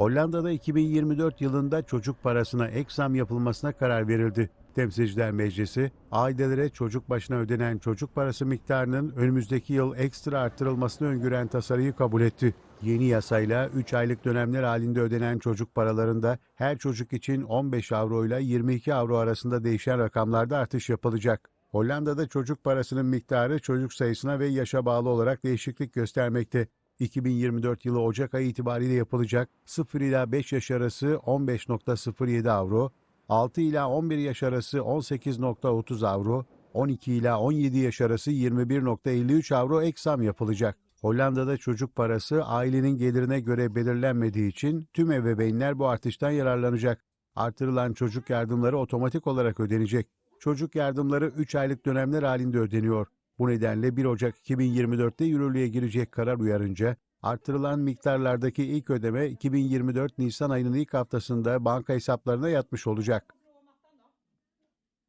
Hollanda'da 2024 yılında çocuk parasına ek zam yapılmasına karar verildi. Temsilciler Meclisi, ailelere çocuk başına ödenen çocuk parası miktarının önümüzdeki yıl ekstra artırılmasını öngören tasarıyı kabul etti. Yeni yasayla 3 aylık dönemler halinde ödenen çocuk paralarında her çocuk için 15 avro ile 22 avro arasında değişen rakamlarda artış yapılacak. Hollanda'da çocuk parasının miktarı çocuk sayısına ve yaşa bağlı olarak değişiklik göstermekte. 2024 yılı Ocak ayı itibariyle yapılacak 0 ila 5 yaş arası 15.07 avro, 6 ila 11 yaş arası 18.30 avro, 12 ila 17 yaş arası 21.53 avro ek zam yapılacak. Hollanda'da çocuk parası ailenin gelirine göre belirlenmediği için tüm ebeveynler bu artıştan yararlanacak. Artırılan çocuk yardımları otomatik olarak ödenecek. Çocuk yardımları 3 aylık dönemler halinde ödeniyor. Bu nedenle 1 Ocak 2024'te yürürlüğe girecek karar uyarınca artırılan miktarlardaki ilk ödeme 2024 Nisan ayının ilk haftasında banka hesaplarına yatmış olacak.